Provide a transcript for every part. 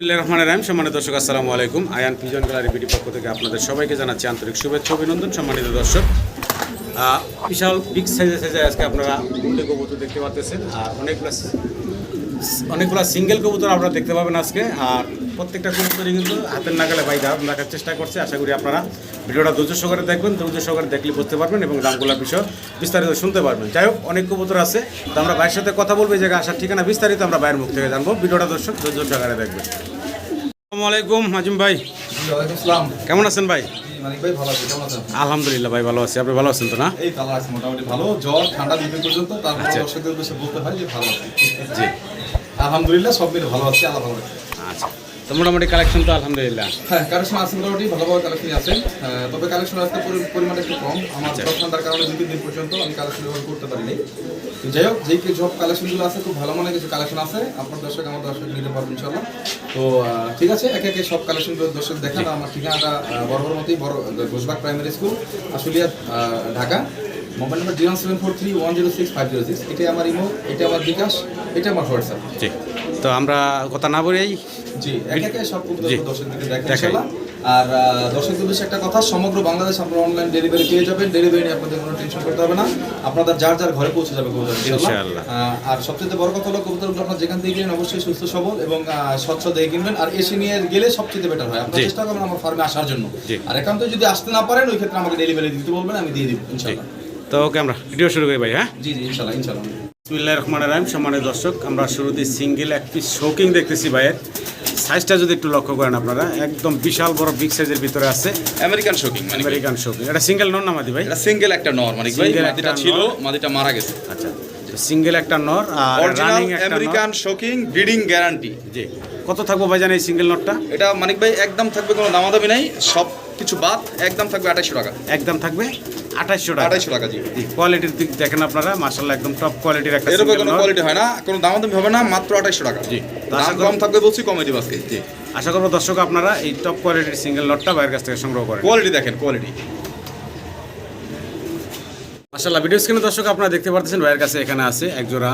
রহমান রাহিম। সম্মানিত দর্শক, আসসালামু আলাইকুম। আয়ান পিজন গ্যালারি বিডি পক্ষ থেকে আপনাদের সবাইকে জানাচ্ছি আন্তরিক শুভেচ্ছা অভিনন্দন, সম্মানিত দর্শক। বিশাল বিগ সাইজে সাইজে আজকে আপনারা উল্লেখ কবুতর দেখতে পাচ্ছেন আর অনেকগুলো অনেকগুলো সিঙ্গেল কবুতর আপনারা দেখতে পাবেন আজকে। আর প্রত্যেকটা কবুতরই কিন্তু হাতের নাগালে ভাই দাম রাখার চেষ্টা করছে আশা করি আপনারা ভিডিওটা ধৈর্য সহকারে দেখবেন ধৈর্য সহকারে দেখলে বুঝতে পারবেন এবং দামগুলোর বিষয় বিস্তারিত শুনতে পারবেন। যাই হোক অনেক কবুতর আছে তো আমরা ভাইয়ের সাথে কথা বলব এই জায়গায় আসার ঠিকানা বিস্তারিত আমরা ভাইয়ের মুখ থেকে জানব। ভিডিওটা দর্শক ধৈর্য সহকারে দেখবেন। আসসালামু আলাইকুম হাজিম ভাই। আসসালাম। কেমন আছেন ভাই? আলহামদুলিল্লাহ ভাই ভালো আছি। আপনি ভালো আছেন তো না? মোটামুটি ভালো। জ্বর ঠান্ডা পর্যন্ত তারপর আচ্ছা। বলতে হয় যে ভালো আলহামদুলিল্লাহ সব মিলে ভালো আছি আল্লাহ ভালো আচ্ছা। তো মোটামুটি কালেকশন তো আলহামদুলিল্লাহ। হ্যাঁ কালেকশন আছে মোটামুটি ভালোভাবে কালেকশন আছে। তবে কালেকশন আজকে পরি- পরিমাণ একটু কম। আমার আচ্ছা। ঠান্ডার কারণে দুই তিন দিন পর্যন্ত আমি কালেকশন ব্যবহার করতে পারিনি। যাই হোক যেই কালেকশনগুলো আছে খুব ভালো মানের কিছু কালেকশন আছে আপনার দর্শক আমার দর্শক নিতে পারবেন ইনশাল্লাহ তো ঠিক আছে একে একে সব কালেকশনগুলো দর্শক দেখান আমার ঠিকানাটা আহ, বরাবর মতোই বড় Ghoshbag primary school Dhaka. Mobile number zero seven four three one zero six five zero six. এটাই আমার ইমো এটা আমার বিকাশ এটা আমার হোয়াটসঅ্যাপ জি। তো আমরা কথা না বলেই জি একে সব জি। দর্শকদেরকে দেখাই। আর দর্শকদের উদ্দেশ্যে একটা কথা সমগ্র বাংলাদেশ আপনারা অনলাইন ডেলিভারি পেয়ে যাবেন। ডেলিভারি নিয়ে আপনাদের কোনো টেনশন করতে হবে না। আপনাদের যার যার ঘরে পৌঁছে যাবে কবুতর আর সবচেয়ে বড় কথা হলো কবুতরগুলো আপনার যেখান থেকে কিনেন অবশ্যই সুস্থ সবল এবং স্বচ্ছ দেখে কিনবেন। আর এসে নিয়ে গেলে সবচেয়ে বেটার হয়। আপনারা। চেষ্টা করবেন আমার ফার্মে আসার জন্য। আর একান্ত যদি আসতে না পারেন ওই ক্ষেত্রে আমাকে ডেলিভারি দিতে বলবেন আমি দিয়ে দিব ইনশাআল্লাহ। তো ওকে আমরা ভিডিও শুরু করি ভাই হ্যাঁ? জি জি ইনশাআল্লাহ ইনশাআল্লাহ। বিসমিল্লাহির রহমানির রহিম। সম্মানিত দর্শক আমরা শুরুতেই সিঙ্গেল একটি শোকিং দেখতেছি ভাইয়ের। সাইজটা যদি একটু লক্ষ্য করেন আপনারা একদম বিশাল বড় বিগ সাইজের ভিতরে আছে। আমেরিকান শোকিং মানে আমেরিকান শোকিং এটা সিঙ্গেল নর না মাদি ভাই? এটা সিঙ্গেল একটা নর মানে ভাই। মাদিটা ছিল মাদিটা মারা গেছে। আচ্ছা সিঙ্গেল একটা নর আর রানিং একটা আমেরিকান শোকিং ব্রিডিং গ্যারান্টি। জি। কত থাকব ভাই জানেন এই সিঙ্গেল নটটা এটা মানিক ভাই একদম থাকবে কোনো দামাদামি নাই সব কিছু বাদ একদম থাকবে আঠাইশশো টাকা। একদম থাকবে আঠাইশশো টাকা। আঠাইশশো টাকা জি। কোয়ালিটির দিক দেখেন আপনারা মাশাআল্লাহ একদম টপ কোয়ালিটির একটা এরকম কোনো কোয়ালিটি হয় না কোনো দামাদামি হবে না মাত্র আঠাইশশো টাকা। জি। দাম কম থাকবে বলছি কমেডি বাসকে জি। আশা করব দর্শক আপনারা এই টপ কোয়ালিটির সিঙ্গেল নটটা বাইরের কাছ থেকে সংগ্রহ করেন। কোয়ালিটি দেখেন কোয়ালিটি মাশাআল্লাহ ভিডিও স্ক্রিনে দর্শক আপনারা দেখতে পাচ্ছেন ভাইয়ের কাছে এখানে আছে একজোড়া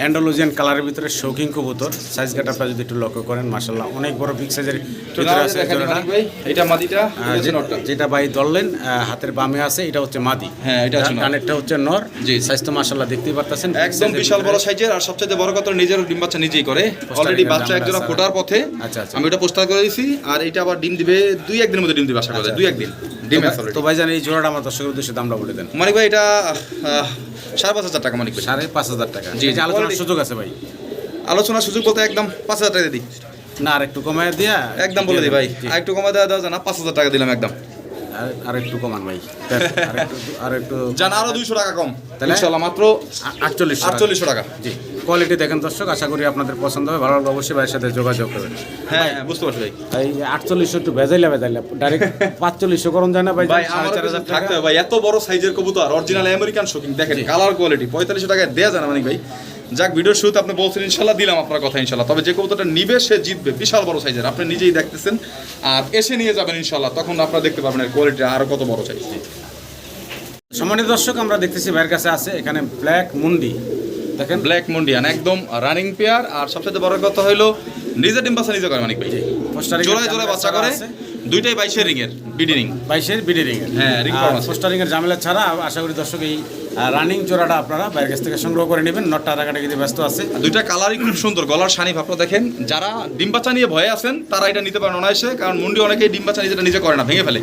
অ্যান্ডালোজিয়ান কালারের ভিতরে শৌখিন কবুতর। সাইজ কাটাপটা যদি একটু লক্ষ্য করেন মাশাআল্লাহ অনেক বড় বিগ সাইজের ভিতরে আছে এটা মাদিটা এটা যেটা ভাই ধরলেন হাতের বামে আছে এটা হচ্ছে মাদি। হ্যাঁ, এটা হচ্ছে নর। কানেরটা হচ্ছে নর। জি। সাইজ তো মাশাআল্লাহ দেখতেই পারতেছেন। একদম বিশাল বড় সাইজের আর সবচেয়ে বড় কথা নিজের ডিম বাচ্চা নিজেই করে। অলরেডি বাচ্চা একজোড়া ফোটার পথে। আচ্ছা, আচ্ছা। আমি ওটা পোস্টার করে দিয়েছি আর এটা আবার ডিম দিবে দুই একদিনের মধ্যে ডিম দিবে আশা করা যায় দুই একদিন। আছে তো ভাই এই জোড়াটা আমার দর্শকের উদ্দেশ্যে দামটা বলে দেন। মানিক ভাই এটা সাড়ে পাঁচ হাজার টাকা মানিক ভাই। সাড়ে পাঁচ হাজার টাকা। জি, আলোচনার সুযোগ আছে ভাই। আলোচনার সুযোগ বলতে একদম পাঁচ হাজার টাকা দিই। না আর একটু কমায় দিয়া একদম বলে দিই ভাই। আর একটু কমা দেওয়া দেওয়া না পাঁচ হাজার টাকা দিলাম একদম। আর- একটু কমান ভাই। আর একটু আর একটু জান আরও দুইশো টাকা কম। তাহলে? মাত্র আটচল্লিশ আটচল্লিশশো টাকা। জি। কোয়ালিটি দেখেন দর্শক আশা করি আপনাদের পছন্দ হবে। ভালো লাগলে অবশ্যই ভাইয়ের সাথে যোগাযোগ করবেন। হ্যাঁ হ্যাঁ, বুঝতে পারছি ভাই। এই আটচল্লিশশো একটু ভেজাইলে ভেজাইলে। ডাইরেক্ট পাঁচচল্লিশশো করুন যায় না ভাই? ভাই চার হাজার থাকতে টাকা হবে ভাই এত বড় সাইজের কবুতর অরিজিনাল আমেরিকান শোকিং দেখেন কালার কোয়ালিটি পঁয়তাল্লিশশো টাকায় দেওয়া যায় না মানিক ভাই। যাক ভিডিওর শুরুতে আপনি বলছেন ইনশাল্লাহ দিলাম আপনার কথা ইনশাল্লাহ। তবে যে কবুতরটা নিবে সে জিতবে। বিশাল বড় সাইজের আপনি নিজেই দেখতেছেন। আর এসে নিয়ে যাবেন ইনশাল্লাহ। তখন আপনারা দেখতে পাবেন এর কোয়ালিটি আরও কত বড় সাইজ সম্মানিত দর্শক আমরা দেখতেছি ভাইয়ের কাছে আছে এখানে ব্ল্যাক মুন্ডি দেখেন। ব্ল্যাক মুন্ডিয়ান একদম রানিং পেয়ার আর সবচেয়ে বড় কথা হলো নিজে ডিম বাচ্চা নিজে করে মানিক ভাই। জোড়ায় জোড়ায় বাচ্চা করে দুইটাই বাইশের রিং এর বিডিনিং বাইশের বিডি রিং হ্যাঁ, রিং। পোস্টারিং এর ঝামেলা ছাড়া আশা করি দর্শক এই রানিং জোড়াটা আপনারা বাইরের কাছ থেকে সংগ্রহ করে নেবেন। নটটা রাখাটাকিতে ব্যস্ত আছে। দুইটা কালারই খুব সুন্দর গলার শানি ভাবটা দেখেন। যারা ডিম বাচ্চা নিয়ে ভয়ে আছেন তারা এটা নিতে পারেন অনায়াসে কারণ মুন্ডি অনেকেই ডিম বাচ্চা নিজেটা নিজে করে না ভেঙে ফেলে।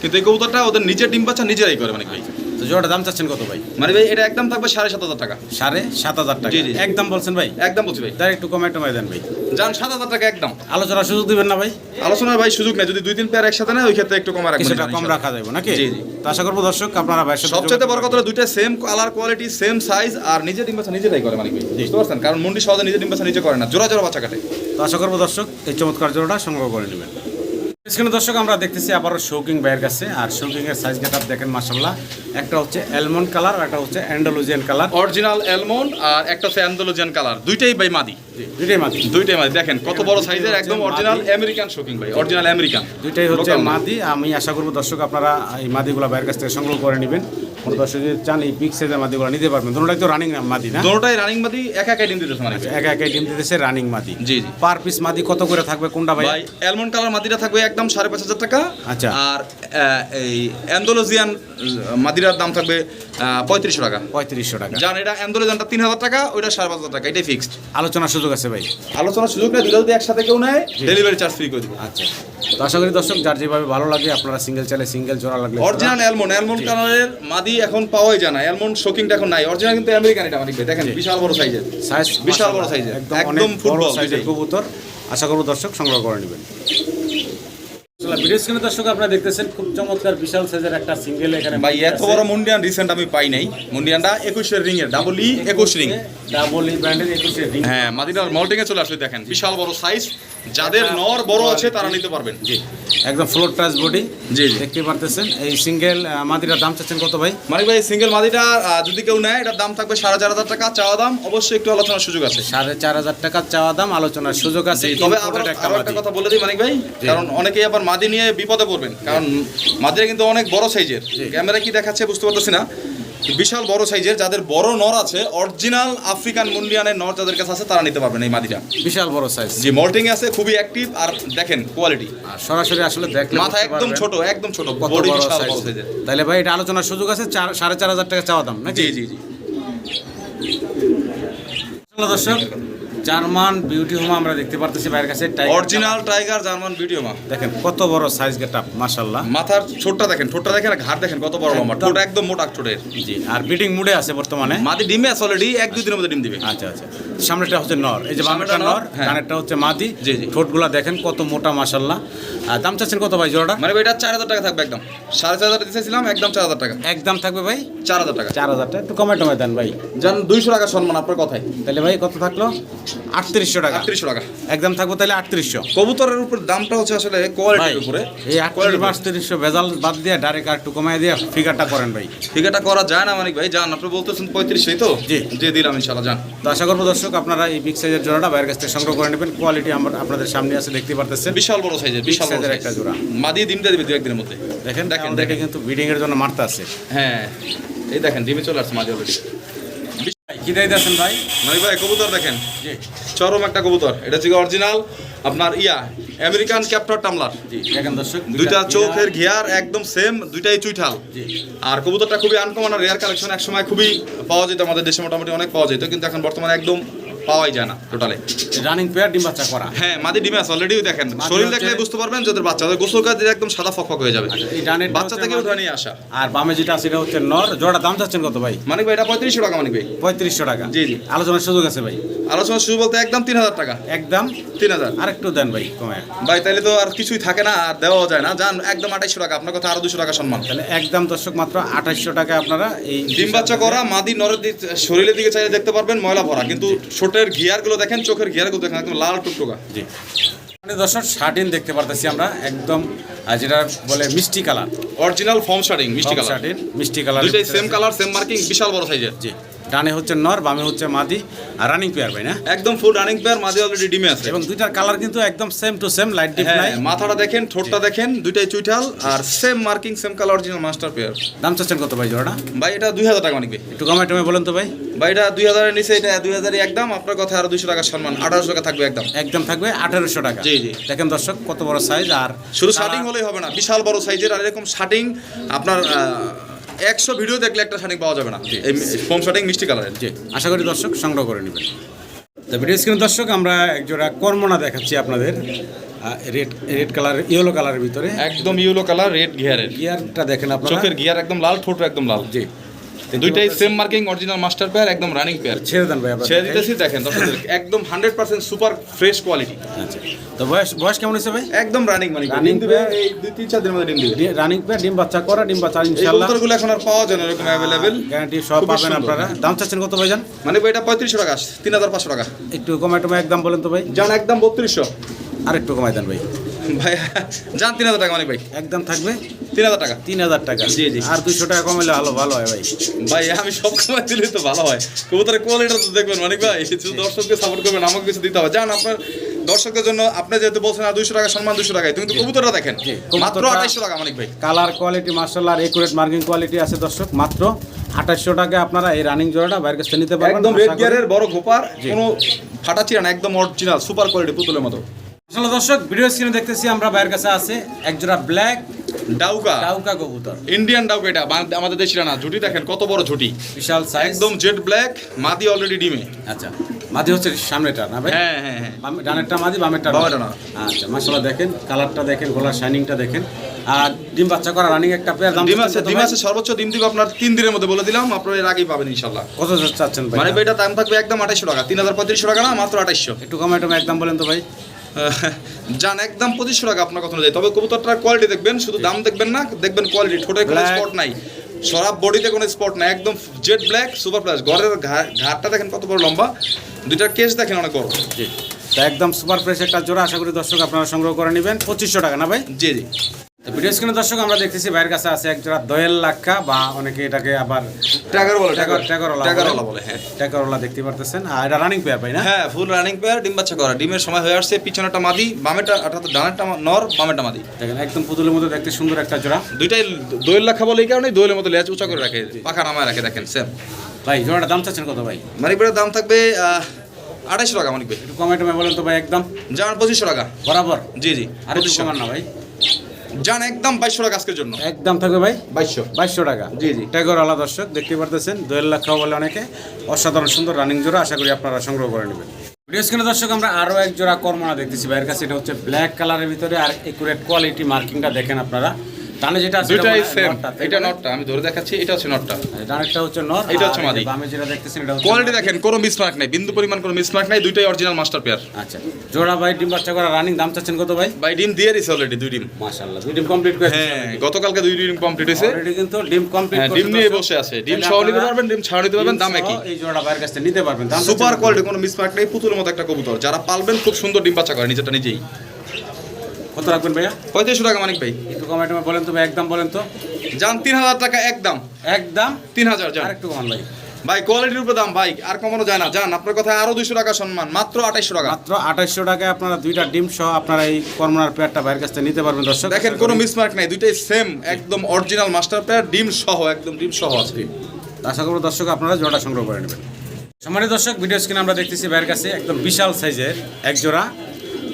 কিন্তু এই কবুতরটা ওদের নিজের ডিম বাচ্চা নিজেরাই করে মানে ভাই। তো জোড়াটা দাম চাচ্ছেন কত ভাই? মানে ভাই এটা একদম থাকবে সাড়ে সাত হাজার টাকা। সাড়ে সাত হাজার টাকা? জি, জি। একদম বলছেন ভাই? একদম বলছি ভাই। তার একটু কমায় টমায় দেন ভাই। যান সাত হাজার টাকা একদম। আলোচনার সুযোগ দিবেন না ভাই? আলোচনার ভাই সুযোগ নেই যদি দুই তিন পেয়ার একসাথে নেয় ওই ক্ষেত্রে একটু কমা রাখবেন। কিছুটা কম রাখা যাবে নাকি? জি, জি। তো আশা করব দর্শক আপনারা সাথে সবচেয়ে বড় কথা দুইটা same colour quality same size আর নিজে ডিম বাচ্চা নিজেরাই করে মানে বুঝতে পারছেন? কারণ মুন্ডি সহজে নিজে ডিম বাচ্চা নিজে করে না জোড়া জোড়া বাচ্চা কাটে। তো আশা করব দর্শক এই চমৎকার জোড়াটা সংগ্রহ করে নেবেন। এখানে দর্শক আমরা দেখতেছি আবারও শৌকিং ভাইয়ের কাছে। আর শৌকিং এর সাইজ গেট দেখেন মাসাল্লাহ একটা হচ্ছে অ্যালমন্ড কালার আর একটা হচ্ছে অ্যান্ডালোজিয়ান কালার অরিজিনাল অ্যালমন্ড আর একটা হচ্ছে অ্যান্ডালোজিয়ান কালার দুইটাই বাই মাদি। দুইটাই মাদি। দুইটাই মাদি। দেখেন কত বড় সাইজের একদম original American shocking by original American দুইটাই হচ্ছে মাদি। আমি আশা করব দর্শক আপনারা এই মাদিগুলো ভাইয়ের কাছ থেকে সংগ্রহ করে নেবেন। কোনো চান এই বিগ সাইজের মাদিগুলো নিতে পারবেন। দুটোটাই তো রানিং মাদি না? দুটোটাই রানিং মাদি একা একাই ডিম দিতেছে একা একাই ডিম দিতেছে রানিং মাদি জি, জি। পার পিস মাদি কত করে থাকবে? কোনটা ভাই ভাই অ্যালমন্ড কালার মাদিরা থাকবে একদম সাড়ে পাঁচ হাজার টাকা। আচ্ছা। আর এই অ্যান্ডোলজিয়ান মাদিরার দাম থাকবে পঁয়ত্রিশশো টাকা। পঁয়ত্রিশশো টাকা। জান এটা অ্যান্ডোলজিয়ানটা তিন হাজার টাকা ওইটা সাড়ে পাঁচ হাজার টাকা এটাই ফিক্সড আলোচনার সুযোগ আছে ভাই। আলোচনার সুযোগ দুটো যদি একসাথে কেউ নেয় ডেলিভারি চার্জ ফ্রি করে দেবো। আচ্ছা। তো আশা করি দর্শক যার যেভাবে ভালো লাগে আপনারা সিঙ্গেল চাইলে সিঙ্গেল জোড়া লাগলে অরিজিনাল অ্যালমন্ড অ্যালমন্ড কালারের মাদি এখন পাওয়াই যায় না। অ্যালমন্ড শোকিংটা এখন নাই। অরিজিনাল কিন্তু আমেরিকান এটা ভাই। দেখেন বিশাল বড় সাইজের সাইজ বিশাল বড় সাইজের একদম অনেক ফুটবল সাইজের কবুতর। আশা করব দর্শক সংগ্রহ করে নেবেন। ভিডিও স্ক্রিনে দর্শক আপনারা দেখতেছেন খুব চমৎকার বিশাল সাইজের একটা সিঙ্গেল এখানে ভাই এত বড় মুন্ডিয়ান রিসেন্ট আমি পাই নাই। মুন্ডিয়ানটা একুশের রিং এর ডাবল ই একুশ রিং ডাবল ই ব্র্যান্ডের একুশে রিং হ্যাঁ মাদিনার মল্টিং এ চলে আসলে দেখেন বিশাল বড় সাইজ যাদের নর বড় আছে তারা নিতে পারবেন। জি। একদম ফ্লোর টাচ বডি জি। দেখতে পারতেছেন। এই সিঙ্গেল মাদিটার দাম চাচ্ছেন কত ভাই? মানিক ভাই সিঙ্গেল মাদিটা যদি কেউ নেয় এটার দাম থাকবে সাড়ে চার হাজার টাকা চাওয়া দাম। অবশ্যই একটু আলোচনার সুযোগ আছে। সাড়ে চার হাজার টাকা চাওয়া দাম আলোচনার সুযোগ আছে। তবে আবার একটা। কথা বলে দিই মানিক ভাই কারণ অনেকেই আবার মাদি নিয়ে বিপদে পড়বেন। কারণ মাদিরা কিন্তু অনেক বড় সাইজের ক্যামেরা কি দেখাচ্ছে বুঝতে পারতেছি না। বিশাল বড় সাইজের যাদের বড় নর আছে অরিজিনাল আফ্রিকান মুন্ডিয়ানের নর যাদের কাছে আছে তারা নিতে পারবেন এই মাদিটা। বিশাল বড় সাইজ জি মল্টিং আছে খুবই অ্যাক্টিভ আর দেখেন কোয়ালিটি আর সরাসরি আসলে দেখলে মাথা একদম ছোট একদম ছোট বড় বিশাল বড় সাইজের তাহলে ভাই এটা আলোচনার সুযোগ আছে চার সাড়ে চার হাজার টাকা চাওয়া দাম নাকি? জি জি জি। দর্শক জার্মান বিউটি হোম আমরা দেখতে পারতেছি বাইরের কাছে অরিজিনাল টাইগার জার্মান ভিডিও মা দেখেন কত বড় সাইজ গেট আপ মাশাল্লাহ মাথার ছোটটা দেখেন ঠোঁটটা দেখেন আর ঘাড় দেখেন কত বড় লম্বা। ঠোঁট একদম মোটা ঠোঁটের। জি আর বিডিং মুডে আছে বর্তমানে। মাদি ডিমে আছে অলরেডি এক দুই দিনের মধ্যে ডিম দিবে। আচ্ছা আচ্ছা। সামনেটা হচ্ছে নর এই যে বামেটা নর, নর হ্যাঁ। কানেরটা হচ্ছে মাদি। জি, জি। ঠোঁটগুলা দেখেন কত মোটা মাশাল্লাহ আর দাম চাচ্ছেন কত ভাই জোড়াটা? মানে এটা চার হাজার টাকা থাকবে একদম। সাড়ে চার হাজার দিতেছিলাম একদম চার হাজার টাকা। একদম থাকবে ভাই? চার হাজার টাকা। চার হাজার টাকা একটু কমে টমে দেন ভাই। যান দুইশো টাকা সম্মান আপনার কথায়। তাহলে ভাই কত থাকল? আটত্রিশশো টাকা। আটত্রিশশো টাকা। একদম থাকব তাহলে আটত্রিশশো। কবুতরের উপর দামটা হচ্ছে আসলে কোয়ালিটির উপরে। এই আটত্রিশ আটত্রিশশো ভেজাল বাদ দিয়ে ডাইরেক্ট একটু কমাই দিয়ে ফিগারটা করেন ভাই। ফিগারটা করা যায় না মানিক ভাই যান আপনি বলতেছেন পঁয়ত্রিশশোই তো? জি। যে দিলাম ইনশাল্লাহ যান। তো আশা করব দর্শক আপনারা এই বিগ সাইজের জোড়াটা বাইরের কাছ থেকে সংগ্রহ করে নেবেন। কোয়ালিটি আমরা আপনাদের সামনে আছে দেখতে পারতেছেন। বিশাল বড় সাইজের বিশাল বড় size। একটা জোড়া। মাদিয়ে ডিমটা দিবে দু একদিনের মধ্যে। দেখেন দেখেন দেখেন। কিন্তু ব্রিডিং এর জন্য মারতে আছে। হ্যাঁ। এই দেখেন ডিমে চলে আসছে মাঝে অলরেডি কি দায়িত্ব ভাই? নয় ভাই কবুতর দেখেন। জি। চরম একটা কবুতর। এটা হচ্ছে অরিজিনাল আপনার ইয়া আমেরিকান ক্যাপ্টর টামলার জি দেখেন দর্শক দুইটা চোখের ঘিয়ার একদম সেম দুইটাই চুইঠাল। জি। আর কবুতরটা খুবই আনকমন আর রেয়ার কালেকশন এক সময় খুবই পাওয়া যেত আমাদের দেশে মোটামুটি অনেক পাওয়া যেত কিন্তু এখন বর্তমানে একদম পাওয়াই যায় না টোটালে রানিং পেয়ার ডিম বাচ্চা করা। হ্যাঁ মাদি ডিমে আছে অলরেডি দেখেন। শরীর দেখলে বুঝতে পারবেন যে ওদের বাচ্চা গোসল কাজ একদম সাদা ফকফক হয়ে যাবে। এই ডানের বাচ্চা থেকে উঠে নিয়ে আসা। আর বামে যেটা আছে এটা হচ্ছে নর। জোড়া দাম চাচ্ছেন কত ভাই? মানিক ভাই এটা পঁয়ত্রিশশো টাকা মানিক ভাই। পঁয়ত্রিশশো টাকা। জি, জি। আলোচনার সুযোগ আছে ভাই? আলোচনা শুরু বলতে একদম তিন হাজার টাকা। একদম? তিন হাজার। আরেকটু দেন ভাই কমে ভাই তাহলে তো আর কিছুই থাকে না আর দেওয়া যায় না। যান একদম আঠাইশশো টাকা আপনার কথা আরও দুশো টাকা সম্মান। তাহলে একদম দর্শক মাত্র আঠাশশো টাকা আপনারা এই ডিম বাচ্চা করা মাদি নরের শরীরের দিকে চাইলে দেখতে পারবেন ময়লা ভরা কিন্তু ছোটের ঘিয়ারগুলো দেখেন চোখের গিয়ারগুলো দেখেন একদম লাল টুকটুকা। জি। মানে দর্শক শার্টিন দেখতে পারতেছি আমরা একদম যেটা বলে মিষ্টি কালার। অরিজিনাল ফর্ম শার্টিং মিষ্টি কালার। শার্টিন মিষ্টি কালার। দুইটাই সেম কালার সেম মার্কিং বিশাল বড় সাইজের জি। ডানে হচ্ছে নর বামে হচ্ছে মাদি আর রানিং পেয়ার ভাই না? একদম ফুল রানিং পেয়ার মাদি অলরেডি ডিমে আছে। এবং দুইটার কালার কিন্তু একদম same to same light deep নাই। মাথাটা দেখেন ঠোঁটটা দেখেন দুইটাই চুইঠাল আর same marking same colour original master pair দাম চাচ্ছেন কত ভাই জোড়া ভাই এটা দুই হাজার টাকা ভাই। একটু কমাই টমে বলেন তো ভাই। ভাই এটা দুই হাজারের নিচে এটা দুই হাজারই একদম আপনার কথা আরও দুইশো টাকা সম্মান আঠারোশো টাকা থাকবে একদম। একদম থাকবে আঠারোশো টাকা। জি, জি। দেখেন দর্শক কত বড় সাইজ আর শুধু শার্টিং হলেই হবে না বিশাল বড় সাইজের আর এরকম শার্টিং আপনার একশো ভিডিও দেখলে একটা শানিক পাওয়া যাবে না। এই ফোম শাটিং মিষ্টি কালারের জি আশা করি দর্শক সংগ্রহ করে নেবেন। তো ভিডিও স্ক্রিন দর্শক আমরা একজোড়া কর্মনা দেখাচ্ছি আপনাদের। রেড রেড কালার ইয়েলো কালারের ভিতরে। একদম ইয়েলো কালার রেড গিয়ারের গিয়ারটা দেখেন আপনারা। চোখের গিয়ার একদম লাল ঠোঁট একদম লাল। জি। দুইটাই same marking original master pair একদম রানিং পেয়ার ছেড়ে দেন ভাই ছেড়ে দিতেছি দেখেন দর্শকদের একদম hundred percent super fresh quality আচ্ছা তো বয়স বয়স কেমন হয়েছে ভাই? একদম রানিং মানে ডিম দিবে এই দুই তিন চার দিনের মধ্যে ডিম দিবে। রানিং পেয়ার ডিম বাচ্চা করা ডিম বাচ্চা ইনশাআল্লাহ। কবুতরগুলো এখন আর পাওয়া যায় না এরকম অ্যাভেলেবেল গ্যারান্টি সব পাবেন আপনারা। দাম চাচ্ছেন কত ভাই জান মানে ভাই এটা পঁয়ত্রিশশো টাকা তিন হাজার পাঁচশো টাকা। একটু কমাই টমাই একদম বলেন তো ভাই। জান একদম বত্রিশশো। আর একটু কমাই দেন ভাই। ভাই যান তিন হাজার টাকা মানে ভাই। একদম থাকবে? তিন হাজার টাকা। তিন হাজার টাকা। জি, জি। আর দুইশো টাকা কমাইলে ভালো ভালো হয় ভাই। ভাই আমি সব সময় দিলে তো ভালো হয়। কবুতরের কোয়ালিটি তো দেখবেন মানিক ভাই। শুধু দর্শককে সাপোর্ট করবেন আমাকে কিছু দিতে হবে। জান আপনার দর্শকদের জন্য আপনি যেহেতু বলছেন আর দুইশো টাকা সম্মান দুশো টাকায় কিন্তু কবুতরটা দেখেন। মাত্র আঠাইশো টাকা মানিক ভাই। কালার কোয়ালিটি মার্শাল আর একুরেট মার্কিং কোয়ালিটি আছে দর্শক। মাত্র আঠাশশো টাকা আপনারা এই রানিং জোড়াটা বাইরের কাছে নিতে পারবেন। একদম রেড গিয়ারের বড় গোপার কোনো ফাটা ছিল না একদম অরিজিনাল সুপার কোয়ালিটি পুতুলের মতো। আসলে দর্শক ভিডিও স্ক্রিনে দেখতেছি আমরা বাইরের কাছে আছে এক জোড়া ব্ল্যাক ডাউকা। ডাউকা কবুতর। ইন্ডিয়ান ডাউকা এটা আমাদের দেশিরা না ঝুটি দেখেন কত বড় ঝুটি। বিশাল সাইজ একদম জেড ব্ল্যাক মাদি অলরেডি ডিমে। আচ্ছা মাদি হচ্ছে সামনেটা না ভাই? হ্যাঁ হ্যাঁ হ্যাঁ। ডানেরটা মাদি বামেরটা বামেরটা না। আচ্ছা মাশাআল্লাহ দেখেন কালারটা দেখেন গলার শাইনিংটা দেখেন। আর ডিম বাচ্চা করা রানিং একটা পেয়ার দাম ডিম আছে ডিম আছে সর্বোচ্চ ডিম দিব আপনার তিন দিনের মধ্যে বলে দিলাম আপনার এর আগেই পাবেন ইনশাআল্লাহ। কত চাচ্ছেন ভাই? মানে এটা দাম থাকবে একদম আঠাইশো টাকা। তিন হাজার পঁয়ত্রিশশো টাকা না মাত্র আঠাইশশো। একটু কমে একদম বলেন তো ভাই। যান একদম পঁচিশশো টাকা আপনার কথা অনুযায়ী। তবে কবুতরটার কোয়ালিটি দেখবেন শুধু দাম দেখবেন না দেখবেন কোয়ালিটি ঠোঁটে কোনো স্পট নাই। সরাব বডিতে কোনো স্পট নাই একদম জেড ব্ল্যাক সুপার প্লাস ঘরের ঘাটটা দেখেন কত বড় লম্বা। দুইটার কেস দেখেন অনেক বড়। জি। তা একদম সুপার ফ্রেশ একটা জোড়া আশা করি দর্শক আপনারা সংগ্রহ করে নেবেন। পঁচিশশো টাকা না ভাই? জি জি। তো ভিডিও স্ক্রিনে দর্শক আমরা দেখতেছি বাইরের কাছে আছে এক জোড়া দোয়েল লাক্ষা বা অনেকে এটাকে আবার টাকার বলে ট্যাগর ট্যাগরওয়ালা। বলে। হ্যাঁ। ট্যাগরওয়ালা দেখতে পারতেছেন। আর এটা রানিং পেয়ার ভাই না? হ্যাঁ ফুল রানিং পেয়ার ডিম বাচ্চা করা। ডিমের সময় হয়ে আসছে পিছনেটা মাদি বামেটা অর্থাৎ ডানেরটা নর বামেটা মাদি। দেখেন একদম পুতুলের মতো দেখতে সুন্দর একটা জোড়া। দুইটাই দোয়েল রাখা বলে এই কারণে দোয়েলের মতো লেজ উঁচা করে রাখে পাখা নামায় রাখে দেখেন সেম ভাই জোড়াটা দাম চাচ্ছেন কত ভাই? মানিক ভাইয়ের দাম থাকবে আড়াইশো টাকা মানিক একটু কমে টমে বলেন তো ভাই একদম? যান পঁচিশশো টাকা। বরাবর? জি জি। আর একটু 2500 কমান না ভাই। যান একদম বাইশশো টাকা আজকের জন্য। একদম থাকবে ভাই? বাইশশো। বাইশশো টাকা। জি, জি। ট্যাগরওয়ালা দর্শক দেখতে পারতেছেন দোয়েল লাখ বলে অনেকে। অসাধারণ সুন্দর রানিং জোড়া আশা করি আপনারা সংগ্রহ করে নেবেন। ভিডিও দর্শক আমরা আরও এক জোড়া কর্মনা দেখতেছি ভাইয়ের কাছে এটা হচ্ছে ব্ল্যাক কালারের ভিতরে আর একুরেট কোয়ালিটি মার্কিংটা দেখেন আপনারা। ডানে যেটা আছে সেম এটা নটটা আমি ধরে দেখাচ্ছি এটা হচ্ছে নটটা ডানেরটা হচ্ছে নর এটা হচ্ছে মাদি। বামে যেটা দেখতেছেন এটা হচ্ছে কোয়ালিটি দেখেন কোনো মিসমার্ক নাই বিন্দু পরিমাণ কোনো মিসমার্ক নাই অরিজিনাল মাস্টার পেয়ার আচ্ছা জোড়া ভাই ডিম বাচ্চা করা রানিং দাম চাচ্ছেন কত ভাই? ভাই ডিম দিয়ে অলরেডি দুই ডিম। মাশাআল্লাহ দুই ডিম কমপ্লিট করে হ্যাঁ গতকালকে দুই ডিম কমপ্লিট হয়েছে। অলরেডি কিন্তু ডিম কমপ্লিট হ্যাঁ ডিম নিয়ে বসে আছে। ডিম সহ নিতে পারবেন ডিম ছাড়া নিতে পারবেন দাম একই। এই জোড়া ভাইয়ের কাছে নিতে পারবেন দাম সুপার কোয়ালিটি কোনো মিসমার্ক নেই পুতুলের মতো একটা কবুতর। যারা পালবেন খুব সুন্দর ডিম বাচ্চা করে নিজেরটা নিজেই। কত রাখবেন ভাইয়া? পঁয়ত্রিশশো টাকা মানিক ভাই। একটু কমাই টমাই বলেন তো ভাই একদম বলেন তো। যান তিন হাজার টাকা একদম। একদম? তিন হাজার যান। একটু কমান ভাই। ভাই কোয়ালিটির উপরে দাম ভাই আর কমানো যায় না। জান আপনার কথা আরও দুইশো টাকা সম্মান মাত্র আঠাইশশো টাকা। মাত্র আঠাশশো টাকায় আপনারা দুইটা ডিম সহ আপনারা এই কর্মনার পেয়ারটা ভাইয়ের কাছ থেকে নিতে পারবেন দর্শক। দেখেন কোনো মিসমার্ক নাই দুইটাই সেম একদম অরিজিনাল মাস্টার পেয়ার ডিম সহ একদম ডিম সহ আছে আশা করব দর্শক আপনারা জোড়া সংগ্রহ করে নেবেন। সম্মানিত দর্শক ভিডিও স্ক্রিনে আমরা দেখতেছি ভাইয়ের কাছে একদম বিশাল সাইজের এক জোড়া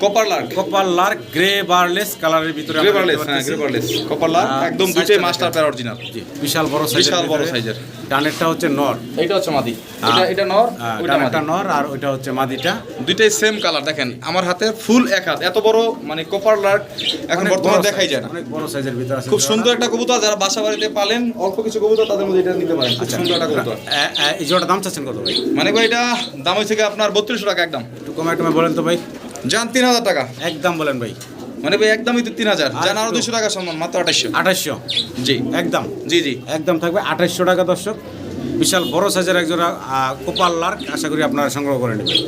copper lark copper lark grey barless কালারের ভিতরে আমরা গ্রেভারলেস দেখতে হ্যাঁ পাচ্ছি। গ্রেভারলেস কপার লার্ক একদম দুইটাই মাস্টার। পেয়ার অরিজিনাল জি, বিশাল বড় সাইজের বিশাল বড় সাইজের। ডানেরটা হচ্ছে নর। এইটা হচ্ছে মাদি। এটা এটা নর মাদি। নর আর ওইটা হচ্ছে মাদিটা। দুইটাই সেম কালার দেখেন আমার হাতে ফুল এক হাত। এত বড় মানে কপার লার্ক এখন বর্তমানে দেখাই যায় না। অনেক বড় সাইজের ভিতরে আছে। খুব সুন্দর একটা কবুতর যারা বাসা বাড়িতে পালেন অল্প কিছু কবুতর তাদের মধ্যে এটা নিতে পারেন। খুব আচ্ছা, সুন্দর একটা কবুতর। এই জোড়া দাম চাচ্ছেন কত ভাই? মানে ভাই এটা দাম হয়েছে কি আপনার বত্রিশশো টাকা একদম। একটু কমে টমে বলেন তো ভাই। যান তিন হাজার টাকা। একদম বলেন ভাই। মানে ভাই একদমই তো তিন হাজার জান যান আরও দুশো টাকা সম্মান মাত্র আঠাশশো আঠাশশো জি। একদম। জি জি। একদম থাকবে আঠাশশো টাকা দর্শক। বিশাল বড় সাইজের একজোড়া আহ, কোপাল লার্ক আশা করি আপনারা সংগ্রহ করে নেবেন।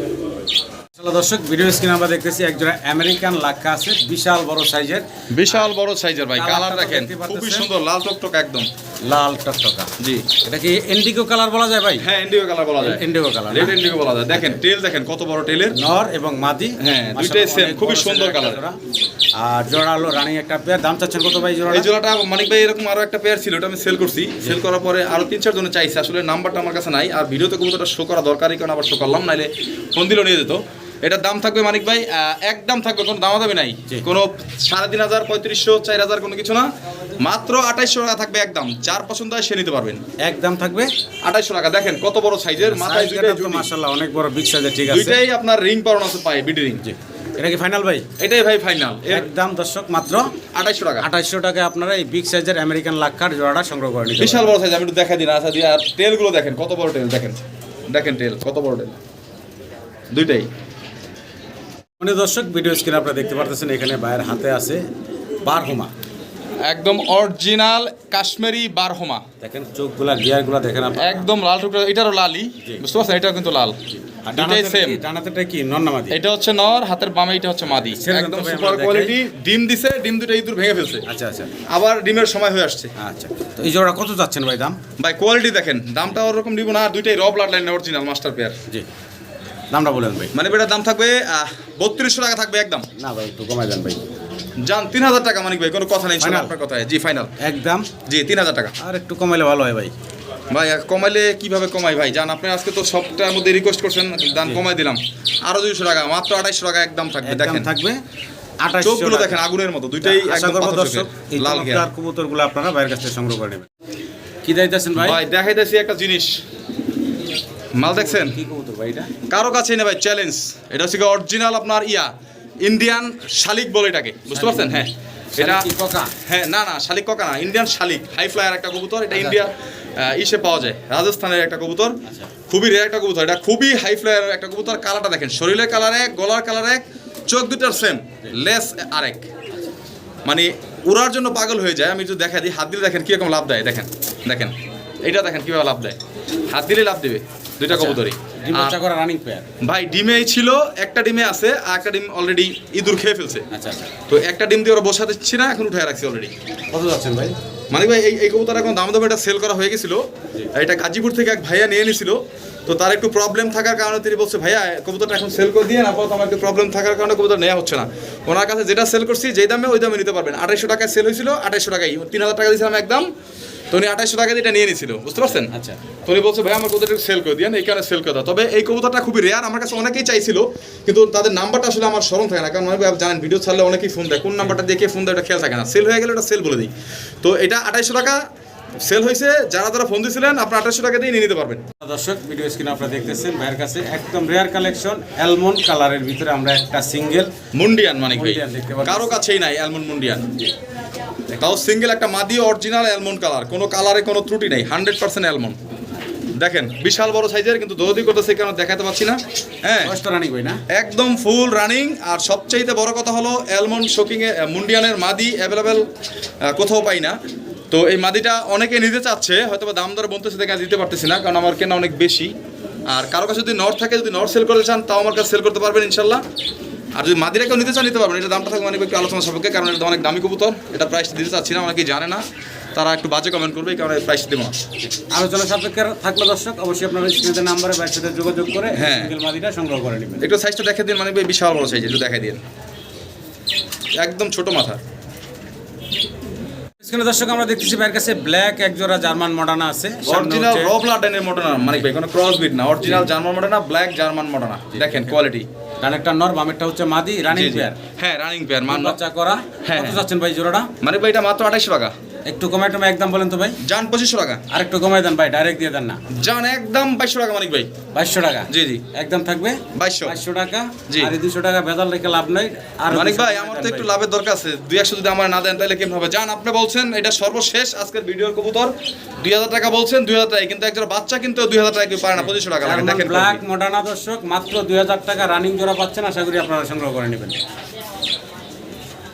দর্শক ভিডিও স্ক্রিনে আমরা দেখতেছি একজোড়া আমেরিকান লাক্কা আছে বিশাল বড় সাইজের। বিশাল বড় সাইজের ভাই কালার দেখেন খুবই সুন্দর লাল টকটক একদম। লাল টকটকা। জি। এটা কি ইন্ডিগো কালার বলা যায় ভাই? হ্যাঁ ইন্ডিগো কালার বলা যায়। ইন্ডিগো কালার রেড ইন্ডিগো বলা যায়। দেখেন টেল দেখেন কত বড় টেলের নর এবং মাদি। হ্যাঁ, দুইটাই অনেক খুবই সুন্দর কালার। আর জোড়া হলো রানিং একটা পেয়ার দাম চাচ্ছেন কত ভাই জোড়া এই জোড়াটা মানিক ভাই এরকম আরও একটা পেয়ার ছিল ওটা আমি সেল করছি। সেল করার পরে আরও তিন চার জনে চাইছে। আসলে নাম্বারটা আমার কাছে নাই। আর ভিডিওতে কবুতরটা শো করা দরকারই কারণ আবার শো করলাম নাইলে ফোন দিলেও নিয়ে যেত। এটার দাম থাকবে মানিক ভাই একদম থাকবে কোনো দামা দামি নাই। কোনো সাড়ে তিন হাজার পঁয়ত্রিশশো চার হাজার কোনো কিছু না। মাত্র আঠাইশশো টাকা থাকবে একদম যার পছন্দ হয় সে নিতে পারবেন। একদম থাকবে? আঠাইশশো টাকা। দেখেন কত বড় সাইজের মাথায় দুইটাই মাশাআল্লাহ অনেক বড় বিগ সাইজের ঠিক আছে। দুইটাই আপনার রিং পরানো আছে পায়ে বিডি রিং। জি। এটা কি ফাইনাল ভাই? এটাই ভাই ফাইনাল একদম দর্শক মাত্র আঠাইশশো টাকা। আঠাশশো টাকা আপনারা এই বিগ সাইজের আমেরিকান লাক্ষার জোড়াটা সংগ্রহ করেন বিশাল বড় সাইজ আমি একটু দেখা দিন আচ্ছা দিয়ে আর তেলগুলো দেখেন কত বড় টেল দেখেন। দেখেন তেল কত বড় টেল দুইটাই। মানে দর্শক ভিডিও স্ক্রিনে আপনারা দেখতে পারতেছেন এখানে ভাইয়ের হাতে আছে বারহুমা। একদম অরিজিনাল কাশ্মীরি বারহোমা। দেখেন চোখগুলা গিয়ারগুলা দেখেন আপনারা। একদম লাল টুকরা এটারও লালই বুঝতে পারছেন? এটাও কিন্তু লাল। আর দুইটাই ডানাতেটা কি- ডানাতেটা কি নন্নামাদি এটা হচ্ছে নর হাতের বামে এটা হচ্ছে মাদি। ছেড়ে দেন তো একদম সুপার কোয়ালিটি ডিম দিছে ডিম দুটো ইঁদুর ভেঙে ফেলছে। আচ্ছা আচ্ছা। আবার ডিমের সময় হয়ে আসছে। আচ্ছা। তো এই জোড়া কত যাচ্ছেন ভাই দাম? ভাই কোয়ালিটি দেখেন দামটা ওরকম দিব না দুইটাই রব blood line original master pair জি। দামটা বলেন ভাই। মানে বেটার দাম থাকবে বত্রিশশো টাকা থাকবে একদম। না ভাই একটু কমাই দেন ভাই। যান তিন হাজার টাকা মানিক ভাই কোনো কথা নেই আপনার কথায়। জি ফাইনাল একদম? জি তিন হাজার টাকা। আর একটু কমাইলে ভালো হয় ভাই। ভাই কমাইলে কীভাবে কমাই ভাই? জান আপনি আজকে তো সবটার মধ্যে রিকোয়েস্ট করছেন দাম কমাই দিলাম। আরও দুইশো টাকা মাত্র আড়াইশো টাকা একদম থাকবে দেখেন। থাকবে। চোখগুলো দেখেন আগুনের মতো দুইটাই লাল কবুতরগুলো আপনারা বাইরের কাছ থেকে সংগ্রহ করে নেবেন। কি দাইতেছেন ভাই? ভাই দেখাইতেছি একটা জিনিস। মাল দেখছেন? কারও কাছে নেই ভাই চ্যালেঞ্জ এটা হচ্ছে অরিজিনাল আপনার ইয়া ইন্ডিয়ান শালিক বলে এটাকে। বুঝতে পারছেন? হ্যাঁ। এটা হ্যাঁ না না শালিক ককা না ইন্ডিয়ান শালিক। হাই ফ্লায়ার একটা কবুতর এটা ইন্ডিয়া ইসে পাওয়া যায়। রাজস্থানের একটা কবুতর। খুবই রেয়ার একটা কবুতর। এটা খুবই হাই ফ্লায়ার একটা কবুতর। কালারটা দেখেন শরীরের কালার এক গলার কালার এক চোখ দুটার সেম লেস আরেক। মানে উড়ার জন্য পাগল হয়ে যায়। আমি যদি দেখা দিই। হাত দিলে দেখেন কীরকম লাভ দেয়। দেখেন দেখেন। এটা দেখেন কীভাবে লাভ দেয়। হাত দিলে লাভ দেবে। দুইটা কবুতরই। রানিং পেয়ার ভাই ডিমেই ছিল একটা ডিমে আছে আর একটা ডিম অলরেডি ইঁদুর খেয়ে ফেলছে। আচ্ছা আচ্ছা। তো একটা ডিম দিয়ে ওরা বসাতে দিচ্ছি না এখন উঠে রাখছি অলরেডি কত যাচ্ছেন ভাই? মানে ভাই এই এই কবুতর এখন দাম দামে এটা সেল করা হয়ে গেছিল। এটা গাজীপুর থেকে এক ভাইয়া নিয়ে নিছিল তো তার একটু প্রবলেম থাকার কারণে তিনি বলছে ভাইয়া কবুতরটা এখন সেল করে দিয়ে না আপাতত আমার একটু প্রবলেম থাকার কারণে কবুতর নেওয়া হচ্ছে না। ওনার কাছে যেটা সেল করছি যেই দামে ওই দামে নিতে পারবেন। আড়াইশো টাকায় সেল হয়েছিল আড়াইশো টাকাই তিন হাজার টাকা দিয়েছিলাম একদম। তো উনি আড়াইশো টাকা দিয়ে এটা নিয়ে নিছিল বুঝতে পারছেন? আচ্ছা। তো উনি বলছে ভাই আমার কবুতরটা সেল করে দিয়ে এই কারণে সেল করে তবে এই কবুতরটা খুবই রেয়ার আমার কাছে অনেকেই চাইছিল কিন্তু তাদের নাম্বারটা আসলে আমার স্মরণ থাকে না। কারণ অনেক জানেন ভিডিও ছাড়লে অনেকেই ফোন দেয় কোন নাম্বারটা দিয়ে ফোন দেয় খেয়াল থাকে না। সেল হয়ে গেলে ওটা সেল বলে দিই। তো এটা আড়াইশো টাকা সেল হয়েছে যারা যারা ফোন দিয়েছিলেন আপনার আঠাশশো টাকা দিয়ে নিয়ে নিতে পারবেন। দর্শক ভিডিও স্ক্রিন আপনারা দেখতেছেন ভাইয়ের কাছে একদম রেয়ার কালেকশন অ্যালমন্ড কালারের ভিতরে আমরা একটা সিঙ্গেল মুন্ডিয়ান দেখতে কারও কাছেই নাই অ্যালমন্ড মুন্ডিয়ান। তাও সিঙ্গেল একটা মাদি অরিজিনাল অ্যালমন্ড কালার কোনো কালারে কোনো ত্রুটি নেই হান্ড্রেড পার্সেন্ট অ্যালমন্ড দেখেন বিশাল বড় সাইজের কিন্তু দৌদি করতেছে কেন দেখাতে পাচ্ছি না হ্যাঁ? রানিং ভাই না। একদম ফুল রানিং আর সবচাইতে বড় কথা হলো অ্যালমন্ড শোকিংয়ে মুন্ডিয়ানের মাদি অ্যাভেলেবেল কোথাও পাই না। তো এই মাদিটা অনেকে নিতে চাচ্ছে হয়তো বা দাম দরে বলতেছে দেখে দিতে পারতেছি না কারণ আমার কেনা অনেক বেশি। আর কারও কাছে যদি নর্থ থাকে যদি নর্থ সেল করতে চান তাও আমার কাছে সেল করতে পারবেন ইনশাল্লাহ। আর যদি মাদিরা কেউ নিতে চান নিতে পারবেন। এটা দামটা থাকবে মানে একটু আলোচনা সাপেক্ষে কারণ এটা অনেক দামি কবুতর। এটা প্রাইস দিতে চাচ্ছি না অনেকেই জানে না। তারা একটু বাজে কমেন্ট করবে এই কারণে প্রাইস দেবো না। আলোচনা সাপেক্ষে থাকলে দর্শক অবশ্যই আপনারা স্ক্রিনের নাম্বারে সাথে যোগাযোগ করে হ্যাঁ। মাদিটা সংগ্রহ করে নেবেন। একটু সাইজটা দেখে দিন মানে বিশাল বড় সাইজ একটু দেখাই দিন। একদম ছোট মাথা। স্ক্রিনে দর্শক আমরা দেখতেছি ভাইয়ের কাছে ব্ল্যাক একজোড়া জার্মান মডার্না আছে। অরিজিনাল র ব্লাডেনের মডার্না মানে ভাই কোনো ক্রস বিট না original German modena black German modena দেখেন কোয়ালিটি ডানেরটা নর বামেরটা হচ্ছে মাদি রানিং পেয়ার হ্যাঁ রানিং পেয়ার মান বাচ্চা করা। হ্যাঁ, হ্যাঁ। ভাই জোড়াটা? মানে ভাই এটা মাত্র আঠাইশো টাকা। একটু কমাই টমাই একদম বলেন তো ভাই। জান পঁচিশশো টাকা। আর একটু কমাই দেন ভাই ডাইরেক্ট দিয়ে দেন না। জান একদম বাইশশো টাকা মানিক ভাই। বাইশশো টাকা? জি জি। একদম থাকবে? বাইশশো। বাইশশো টাকা। জি। আর দুশো টাকা ভেজাল রেখে লাভ নাই। আর মানিক ভাই আমার তো একটু লাভের দরকার আছে। দুই একশো যদি আমার না দেন তাহলে কেমন হবে? জান আপনি বলছেন এটা সর্বশেষ আজকের ভিডিওর কবুতর। দুই হাজার টাকা বলছেন দুই হাজার টাকা। কিন্তু একজন বাচ্চা কিন্তু দুই হাজার টাকা পারে না। পঁচিশশো টাকা লাগে। দেখেন ব্ল্যাক মডার্না দর্শক মাত্র দুই হাজার টাকা রানিং জোড়া পাচ্ছেন। আশা করি আপনারা সংগ্রহ করে নেবেন।